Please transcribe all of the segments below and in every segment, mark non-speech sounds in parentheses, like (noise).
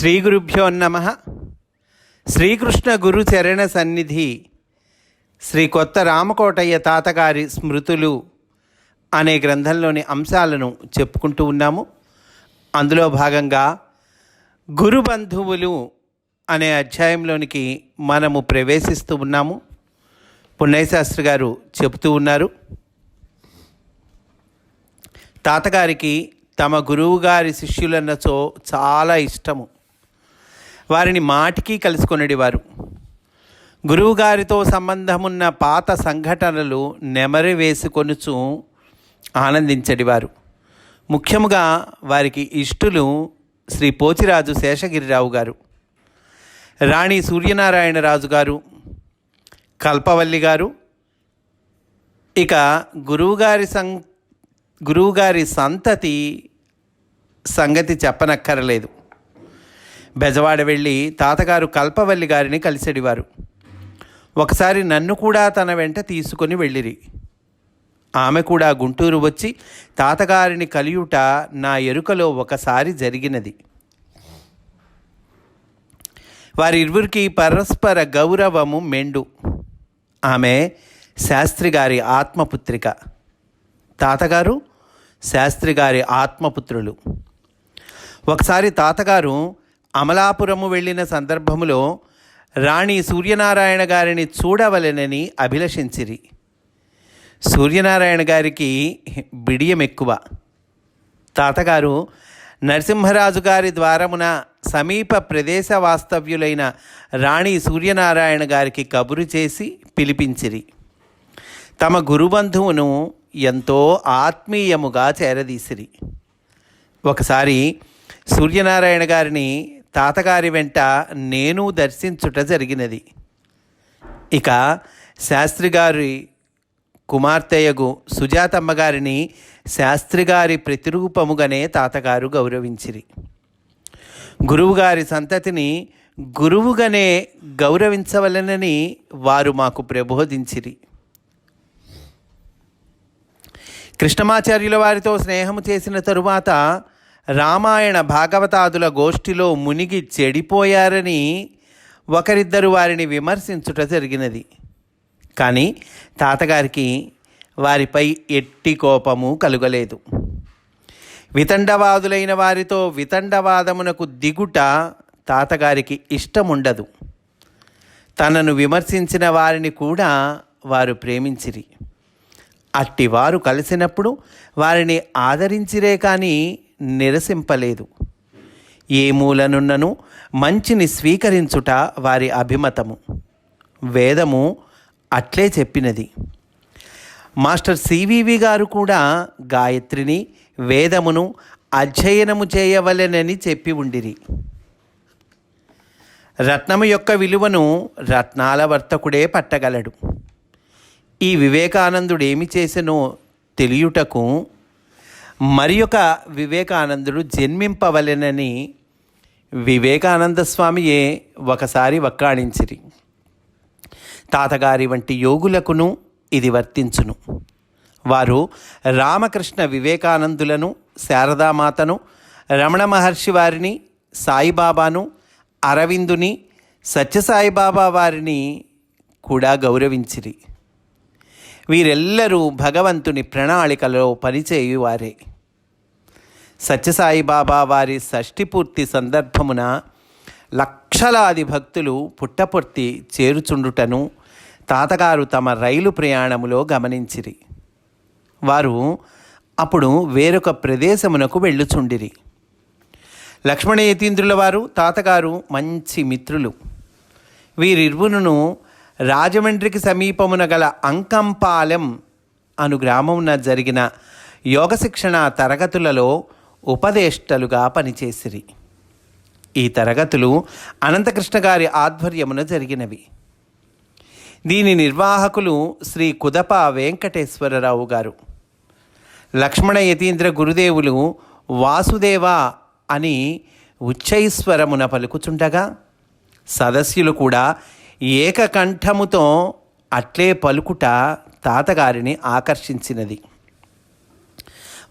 శ్రీ గురుభ్యో నమ. శ్రీకృష్ణ గురు చరణ సన్నిధి శ్రీ కొత్త రామకోటయ్య తాతగారి స్మృతులు అనే గ్రంథంలోని అంశాలను చెప్పుకుంటూ ఉన్నాము. అందులో భాగంగా గురు బంధువులు అనే అధ్యాయంలోనికి మనము ప్రవేశిస్తూ ఉన్నాము. పుణ్యశాస్త్రి గారు చెబుతూ ఉన్నారు. తాతగారికి తమ గురువుగారి శిష్యులన్నచో చాలా ఇష్టము. వారిని మాటికి కలుసుకొనిడివారు. గురువుగారితో సంబంధమున్న పాత సంఘటనలు నెమరి వేసుకొనుచు ఆనందించడివారు. ముఖ్యముగా వారికి ఇష్టులు శ్రీ పోచిరాజు శేషగిరిరావు గారు రాణి సూర్యనారాయణరాజు గారు కల్పవల్లి గారు ఇక గురువుగారి సం గురువుగారి సంతతి సంగతి చెప్పనక్కరలేదు. బెజవాడ వెళ్ళి తాతగారు కల్పవల్లి గారిని కలిసెడివారు. ఒకసారి నన్ను కూడా తన వెంట తీసుకొని వెళ్ళిరి. ఆమె కూడా గుంటూరు వచ్చి తాతగారిని కలియుట నా ఎరుకలో ఒకసారి జరిగినది. వారిరువురికి పరస్పర గౌరవము మెండు. ఆమె శాస్త్రి గారి ఆత్మపుత్రిక. తాతగారు శాస్త్రి గారి ఆత్మపుత్రులు. ఒకసారి తాతగారు అమలాపురము వెళ్ళిన సందర్భములో రాణి సూర్యనారాయణ గారిని చూడవలెనని అభిలషించిరి. సూర్యనారాయణ గారికి బిడియం ఎక్కువ తాతగారు నరసింహరాజు గారి ద్వారమున సమీప ప్రదేశ వాస్తవ్యులైన రాణి సూర్యనారాయణ గారికి కబురు చేసి పిలిపించిరి. తమ గురుబంధువును ఎంతో ఆత్మీయముగా చేరదీసిరి. ఒకసారి సూర్యనారాయణ గారిని తాతగారి వెంట నేను దర్శించుట జరిగినది. ఇక శాస్త్రి గారి కుమార్తెయగు సుజాతమ్మ గారిని శాస్త్రి గారి ప్రతిరూపముగానే తాతగారు గౌరవించిరి. గురువుగారి సంతతిని గురువుగానే గౌరవించవలనని వారు మాకు ప్రబోధించిరి. కృష్ణమాచార్యుల వారితో స్నేహము చేసిన తరువాత రామాయణ భాగవతాదుల గోష్ఠిలో మునిగి చెడిపోయారని ఒకరిద్దరు వారిని విమర్శించుట జరిగినది. కానీ తాతగారికి వారిపై ఎట్టి కోపము కలుగలేదు. వితండవాదులైన వారితో వితండవాదమునకు దిగుట తాతగారికి ఇష్టముండదు. తనను విమర్శించిన వారిని కూడా వారు ప్రేమించిరి. అట్టివారు కలిసినప్పుడు వారిని ఆదరించిరే కానీ నిరసింపలేదు. ఏ మూలనున్నను మంచిని స్వీకరించుట వారి అభిమతము. వేదము అట్లే చెప్పినది. మాస్టర్ సివివి గారు కూడా గాయత్రిని వేదమును అధ్యయనము చేయవలెనని చెప్పి ఉండిరి. రత్నము యొక్క విలువను రత్నాల వర్తకుడే పట్టగలడు. ఈ వివేకానందుడు ఏమి చేసెనో తెలియుటకు మరి ఒక వివేకానందుడు జన్మింపవలెనని వివేకానంద స్వామియే ఒకసారి వక్కాణించిరి తాతగారి వంటి యోగులకును ఇది వర్తించును. వారు రామకృష్ణ వివేకానందులను శారదామాతను రమణ మహర్షి వారిని సాయిబాబాను అరవిందుని సత్యసాయిబాబా వారిని కూడా గౌరవించిరి. వీరెల్లరూ భగవంతుని ప్రణాళికలో పనిచేయువారే. సత్యసాయిబాబా వారి షష్ఠిపూర్తి సందర్భమున లక్షలాది భక్తులు పుట్టపొర్తి చేరుచుండుటను తాతగారు తమ రైలు ప్రయాణములో గమనించిరి. వారు అప్పుడు వేరొక ప్రదేశమునకు వెళ్ళుచుండిరి. లక్ష్మణ యతీంద్రుల వారు తాతగారు మంచి మిత్రులు. వీరిరువును రాజమండ్రికి సమీపమున గల అంకంపాలెం అను గ్రామమున జరిగిన యోగ శిక్షణ తరగతులలో ఉపదేష్టలుగా పనిచేసిరి. ఈ తరగతులు అనంతకృష్ణ గారి ఆధ్వర్యమున జరిగినవి. దీని నిర్వాహకులు శ్రీ కుదప వెంకటేశ్వరరావు గారు. లక్ష్మణ యతీంద్ర గురుదేవులు వాసుదేవ అని ఉచ్చైస్వరమున పలుకుచుండగా సదస్యులు కూడా ఏకకంఠముతో అట్లే పలుకుట తాతగారిని ఆకర్షించినది.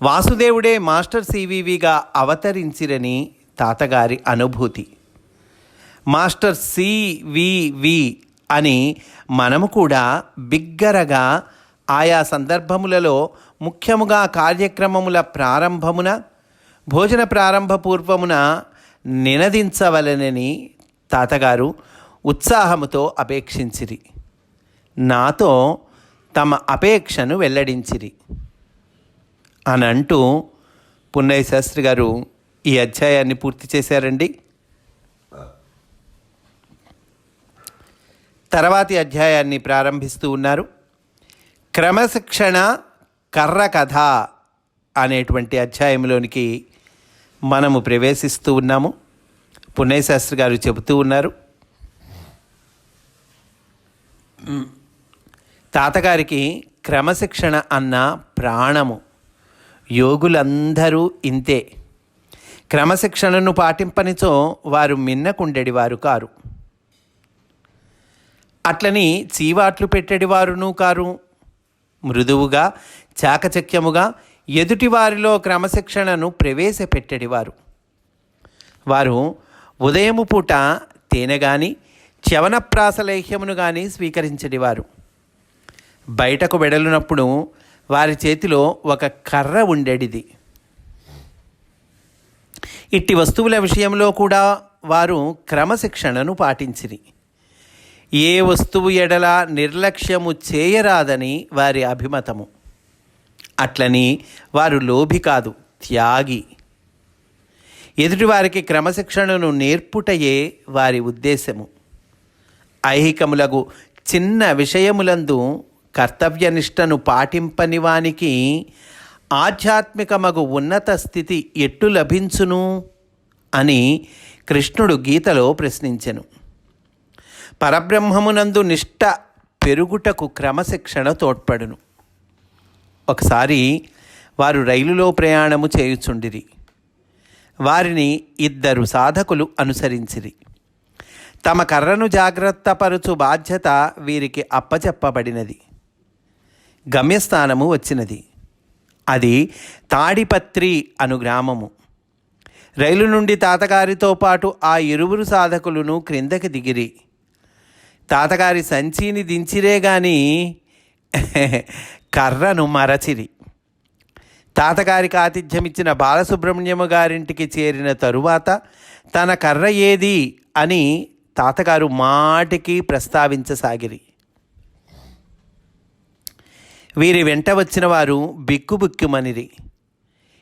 వాసుదేవుడే మాస్టర్ సివివిగా అవతరించిరని తాతగారి అనుభూతి. మాస్టర్ సివివి అని మనము కూడా బిగ్గరగా ఆయా సందర్భములలో ముఖ్యముగా కార్యక్రమముల ప్రారంభమున భోజన ప్రారంభ పూర్వమున నినదించవలనని తాతగారు ఉత్సాహముతో అపేక్షించిరి. నాతో తమ అపేక్షను వెల్లడించిరి. అని అంటూ పున్నయ్య శాస్త్రి గారు ఈ అధ్యాయాన్ని పూర్తి చేశారండి. తర్వాతి అధ్యాయాన్ని ప్రారంభిస్తూ ఉన్నారు. క్రమశిక్షణ కర్ర కథ అనేటువంటి అధ్యాయంలోనికి మనము ప్రవేశిస్తూ ఉన్నాము. పున్నయ్య శాస్త్రి గారు చెబుతూ ఉన్నారు. తాతగారికి క్రమశిక్షణ అన్న ప్రాణము యోగులందరూ ఇంతే. క్రమశిక్షణను పాటింపనిచో వారు మిన్నకుండెడివారు కారు. అట్లని చీవాట్లు పెట్టెడివారును కారు. మృదువుగా చాకచక్యముగా ఎదుటివారిలో క్రమశిక్షణను ప్రవేశపెట్టెడివారు. వారు ఉదయము పూట తేనె గాని చ్యవనప్రాసలేహ్యమును కానీ స్వీకరించడివారు. బయటకు వెడలినప్పుడు వారి చేతిలో ఒక కర్ర ఉండేడిది. ఇట్టి వస్తువుల విషయంలో కూడా వారు క్రమశిక్షణను పాటించిరి. ఏ వస్తువు ఎడల నిర్లక్ష్యము చేయరాదని వారి అభిమతము. అట్లని వారు లోభి కాదు త్యాగి. ఎదుటివారికి క్రమశిక్షణను నేర్పుటయే వారి ఉద్దేశము. ఐహికములకు చిన్న విషయములందు కర్తవ్యనిష్టను పాటింపని వానికి ఆధ్యాత్మికమగు ఉన్నత స్థితి ఎట్టు లభించును? అని కృష్ణుడు గీతలో ప్రశ్నించెను. పరబ్రహ్మమునందు నిష్ట పెరుగుటకు క్రమశిక్షణ తోడ్పడును. ఒకసారి వారు రైలులో ప్రయాణము చేయుచుండిరి. వారిని ఇద్దరు సాధకులు అనుసరించిరి. తమ కర్రను జాగ్రత్తపరుచు బాధ్యత వీరికి అప్పచెప్పబడినది. గమ్యస్థానము వచ్చినది. అది తాడిపత్రి అను గ్రామము. రైలు నుండి తాతగారితో పాటు ఆ ఇరువురు సాధకులను క్రిందకి దిగిరి. తాతగారి సంచిని దించిరే గాని కర్రను మరచిరి. తాతగారికి ఆతిథ్యమిచ్చిన బాలసుబ్రహ్మణ్యము గారింటికి చేరిన తరువాత తన కర్ర ఏది అని తాతగారు మాటికి ప్రస్తావించసాగిరి. వీరి వెంట వచ్చిన వారు బిక్కుబుక్కుమనిరి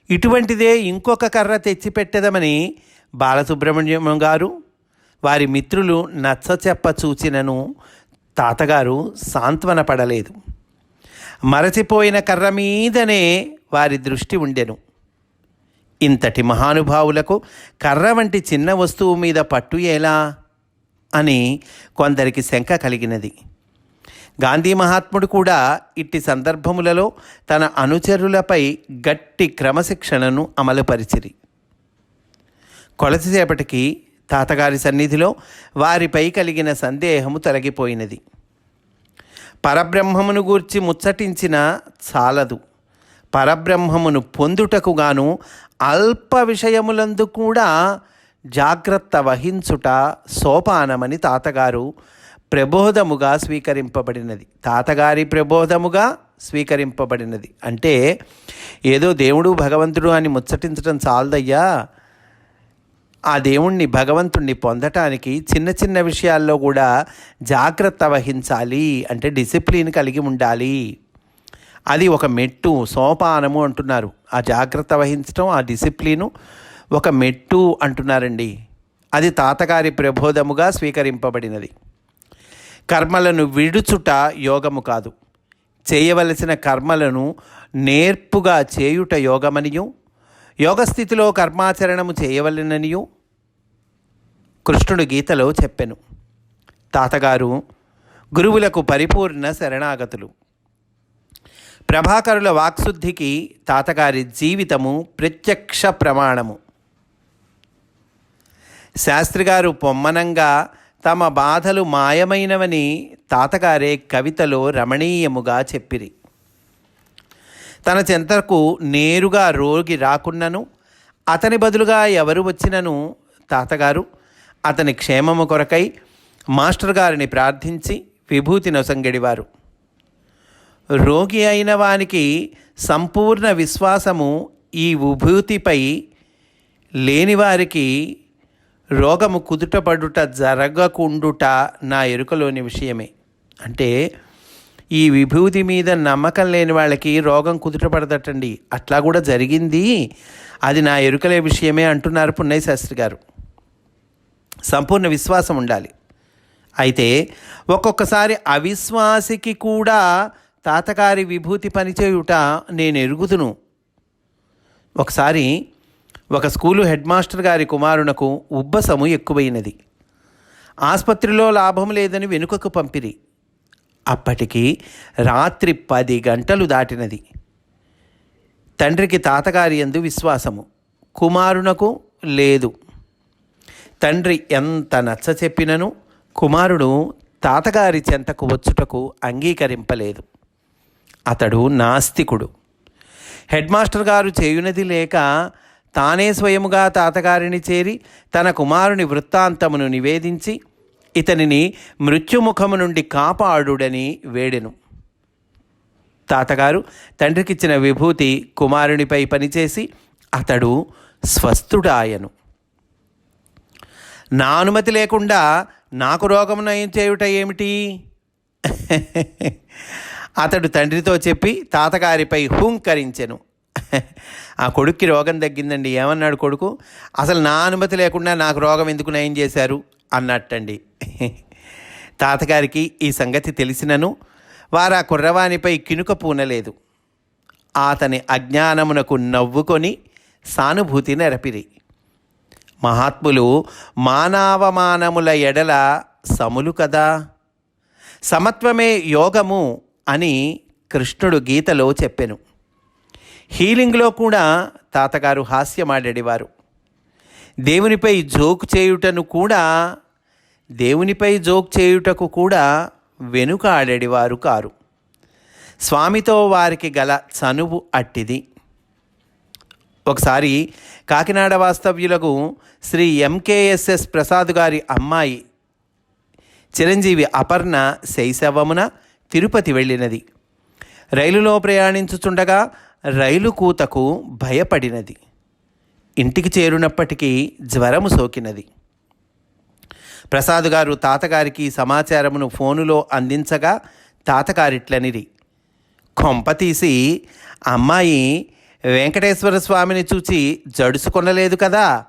ఇటువంటిదే ఇంకొక కర్ర తెచ్చిపెట్టదమని బాలసుబ్రహ్మణ్యం గారు వారి మిత్రులు నచ్చ చెప్ప చూచినను తాతగారు సాంత్వన పడలేదు. మరచిపోయిన కర్ర మీదనే వారి దృష్టి ఉండెను. ఇంతటి మహానుభావులకు కర్ర వంటి చిన్న వస్తువు మీద పట్టు ఎలా? అని కొందరికి శంక కలిగినది. గాంధీ మహాత్ముడు కూడా ఇట్టి సందర్భములలో తన అనుచరులపై గట్టి క్రమశిక్షణను అమలుపరిచిరి. కొలసేపటికి తాతగారి సన్నిధిలో వారిపై కలిగిన సందేహము తొలగిపోయినది. పరబ్రహ్మమును గూర్చి ముచ్చటించిన చాలదు. పరబ్రహ్మమును పొందుటకు గాను అల్ప విషయములందు కూడా జాగ్రత్త వహించుట సోపానమని తాతగారు ప్రబోధముగా స్వీకరింపబడినది. తాతగారి ప్రబోధముగా స్వీకరింపబడినది. అంటే ఏదో దేవుడు భగవంతుడు అని ముచ్చటించడం చాలదయ్యా. ఆ దేవుణ్ణి భగవంతుణ్ణి పొందటానికి చిన్న చిన్న విషయాల్లో కూడా జాగ్రత్త వహించాలి. అంటే డిసిప్లిన్ కలిగి ఉండాలి. అది ఒక మెట్టు సోపానము అంటున్నారు. ఆ జాగ్రత్త వహించడం ఆ డిసిప్లిను ఒక మెట్టు అంటున్నారండి. అది తాతగారి ప్రబోధముగా స్వీకరింపబడినది. కర్మలను విడుచుట యోగము కాదు. చేయవలసిన కర్మలను నేర్పుగా చేయుట యోగమనియు. యోగస్థితిలో కర్మాచరణము చేయవలననియు. కృష్ణుడు గీతలో చెప్పెను. తాతగారు గురువులకు పరిపూర్ణ శరణాగతులు. ప్రభాకరుల వాక్శుద్ధికి తాతగారి జీవితము ప్రత్యక్ష ప్రమాణము. శాస్త్రిగారు పొమ్మనంగా తమ బాధలు మాయమైనవని తాతగారే కవితలో రమణీయముగా చెప్పిరి. తన చెంతకు నేరుగా రోగి రాకున్నను అతని బదులుగా ఎవరు వచ్చినను తాతగారు అతని క్షేమము కొరకై మాస్టర్ గారిని ప్రార్థించి విభూతి నొసంగడివారు. రోగి అయిన వానికి సంపూర్ణ విశ్వాసము ఈ విభూతిపై లేని వారికి రోగము కుదుటపడుట జరగకుండుట నా ఎరుకలోని విషయమే. అంటే ఈ విభూతి మీద నమ్మకం లేని వాళ్ళకి రోగం కుదుటపడదటండి. అట్లా కూడా జరిగింది. అది నా ఎరుకలే విషయమే అంటున్నారు పున్నయ్య శాస్త్రి గారు. సంపూర్ణ విశ్వాసం ఉండాలి. అయితే ఒక్కొక్కసారి అవిశ్వాసికి కూడా తాతగారి విభూతి పనిచేయుట నేను ఎరుగుదును. ఒకసారి ఒక స్కూలు హెడ్ మాస్టర్ గారి కుమారునకు ఉబ్బసము ఎక్కువైనది. ఆసుపత్రిలో లాభం లేదని వెనుకకు పంపిరి. అప్పటికి రాత్రి పది గంటలు దాటినది. తండ్రికి తాతగారి ఎందు విశ్వాసము. కుమారునకు లేదు. తండ్రి ఎంత నచ్చ చెప్పినను కుమారుడు తాతగారి చెంతకు వచ్చుటకు అంగీకరింపలేదు. అతడు నాస్తికుడు. హెడ్ మాస్టర్ గారు చేయునది లేక తానే స్వయముగా తాతగారిని చేరి తన కుమారుని వృత్తాంతమును నివేదించి ఇతనిని మృత్యుముఖము నుండి కాపాడుడని వేడెను. తాతగారు తండ్రికిచ్చిన విభూతి కుమారునిపై పనిచేసి అతడు స్వస్థుడాయను. నా అనుమతి లేకుండా నాకు రోగం నయం చేయుట ఏమిటి? (laughs) అతడు తండ్రితో చెప్పి తాతగారిపై హూంకరించెను. ఆ కొడుక్కి రోగం తగ్గిందండి. ఏమన్నాడు కొడుకు? అసలు నా అనుమతి లేకుండా నాకు రోగం ఎందుకు నయం చేశారు? అన్నట్టండి. తాతగారికి ఈ సంగతి తెలిసినను. వారు ఆ కుర్రవానిపై కినుక పూనలేదు. అతని అజ్ఞానమునకు నవ్వుకొని సానుభూతి నెరపిరి. మహాత్ములు మానవమానముల ఎడల సములు కదా. సమత్వమే యోగము అని కృష్ణుడు గీతలో చెప్పెను. హీలింగ్లో కూడా తాతగారు హాస్యమాడేవారు దేవునిపై జోక్ చేయుటను కూడా దేవునిపై జోక్ చేయుటకు కూడా వెనుక ఆడేవారు కారు. స్వామితో వారికి గల చనువు అట్టిది. ఒకసారి కాకినాడ వాస్తవ్యులకు శ్రీ ఎంకేఎస్ఎస్ ప్రసాద్ గారి అమ్మాయి చిరంజీవి అపర్ణ శైశవమున తిరుపతి వెళ్ళినది. రైలులో ప్రయాణించుచుండగా రైలు కూతకు భయపడినది. ఇంటికి చేరునప్పటికీ జ్వరము సోకినది. ప్రసాద్ గారు తాతగారికి సమాచారమును ఫోనులో అందించగా తాతగారిట్లనిరి. కొంప తీసి అమ్మాయి వెంకటేశ్వర స్వామిని చూచి జడుసుకొనలేదు కదా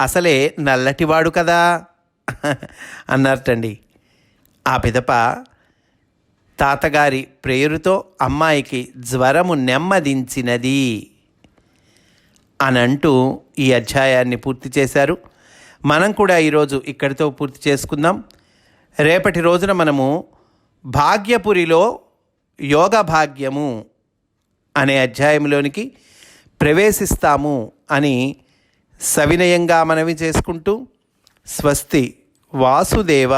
అసలే నల్లటివాడు కదా అన్నారటండి. ఆ పిదప తాతగారి ప్రేరుతో అమ్మాయికి జ్వరము నెమ్మదించినది అని అంటూ ఈ అధ్యాయాన్ని పూర్తి చేశారు. మనం కూడా ఈరోజు ఇక్కడితో పూర్తి చేసుకుందాం. రేపటి రోజున మనము భాగ్యపురిలో యోగ భాగ్యము అనే అధ్యాయంలోనికి ప్రవేశిస్తాము అని సవినయంగా మనవి చేసుకుంటూ స్వస్తి వాసుదేవ.